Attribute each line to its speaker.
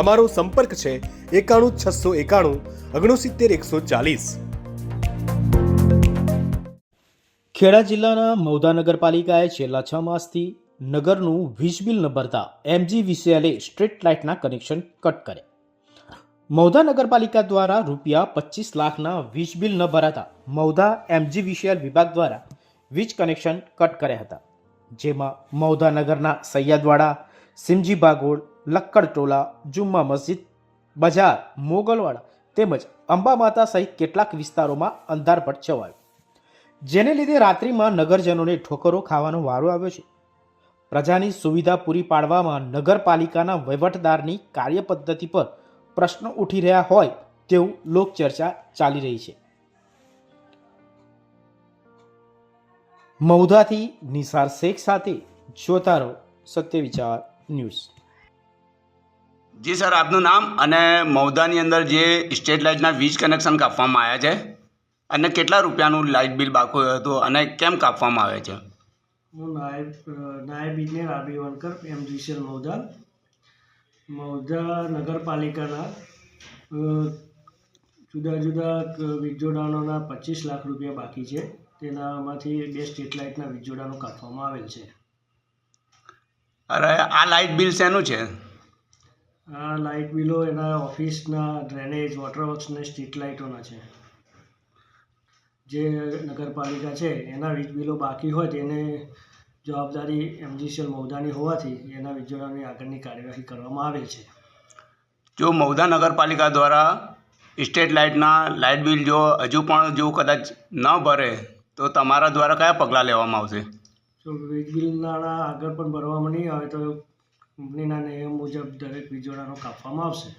Speaker 1: અમારો સંપર્ક છે એકાણું છસો એકાણું ઓગણસિત્તેર એકસો ચાલીસ.
Speaker 2: ખેડા જિલ્લાના મૌધા નગરપાલિકાએ છેલ્લા છ માસથી નગરનું વીજ બિલ ન ભરતા એમજી વીસીએલે સ્ટ્રીટ લાઇટના કનેક્શન કટ કર્યા. મૌધા નગરપાલિકા દ્વારા રૂપિયા પચીસ લાખના વીજ બિલ ન ભરાતા મૌધા એમજી વીસીએલ વિભાગ દ્વારા વીજ કનેક્શન કટ કર્યા હતા. જેમાં મૌધા નગરના સૈયદવાડા સિમજી બાગોળ, લક્કડ ટોલા, જુમ્મા મસ્જિદ, બજાર, મોગલવાડા તેમજ અંબા માતા સહિત કેટલાક વિસ્તારોમાં અંધારપટ છવાયો. જેને લીધે રાત્રિમાં નગરજનોને ઠોકરો ખાવાનો વારો આવ્યો છે. પ્રજાની સુવિધા પૂરી પાડવામાં નગરપાલિકાના વહીવટદારની કાર્યપદ્ધતિ પર પ્રશ્નો ઉઠી રહ્યા હોય તેવું લોકચર્ચા ચાલી રહી છે. મૌધાથી નિસાર શેખ સાથે જોતા રહો સત્ય વિચાર ન્યૂઝ.
Speaker 3: જી સર આપનું નામ અને મૌદાની અંદર જે સ્ટેટ લાઇટના વીજ કનેક્શન કાપવામાં આવ્યા છે અને કેટલા રૂપિયાનું લાઇટ બિલ બાકી હતું અને કેમ કાપવામાં આવે છે?
Speaker 4: હું નાયબ નાયબ ઇજનેર આરબી વણકર એમ એમજીસીએલ મૌદા મૌદા નગરપાલિકાના જુદા જુદા ક- વીજ જોડાણોના પચીસ લાખ રૂપિયા બાકી છે. તેનામાંથી બે સ્ટ્રીટ લાઇટના વીજ જોડાણો કાપવામાં આવેલ છે.
Speaker 3: અરે આ લાઇટ બિલ શેનું છે?
Speaker 4: આ લાઇટ બિલો એના ઓફિસના ડ્રેનેજ વોટર વર્ક્સ અને સ્ટ્રીટ લાઇટોના છે. જે નગરપાલિકા છે એના વીજ બિલો બાકી હોય તેને જવાબદારી એમજીસીએલ મૌદાની હોવાથી એના વીજ જોડાણની આગળની કાર્યવાહી કરવામાં આવે છે.
Speaker 3: જો મૌદા નગરપાલિકા દ્વારા સ્ટેટ લાઇટના લાઇટ બિલ જો હજુ પણ જો કદાચ ન ભરે તો તમારા દ્વારા કયા પગલાં લેવામાં આવશે?
Speaker 4: જો વીજ બિલ આગળ પણ ભરવામાં નહીં આવે તો કંપનીના નિયમ મુજબ દરેક વીજોડાનો કાપવામાં આવશે.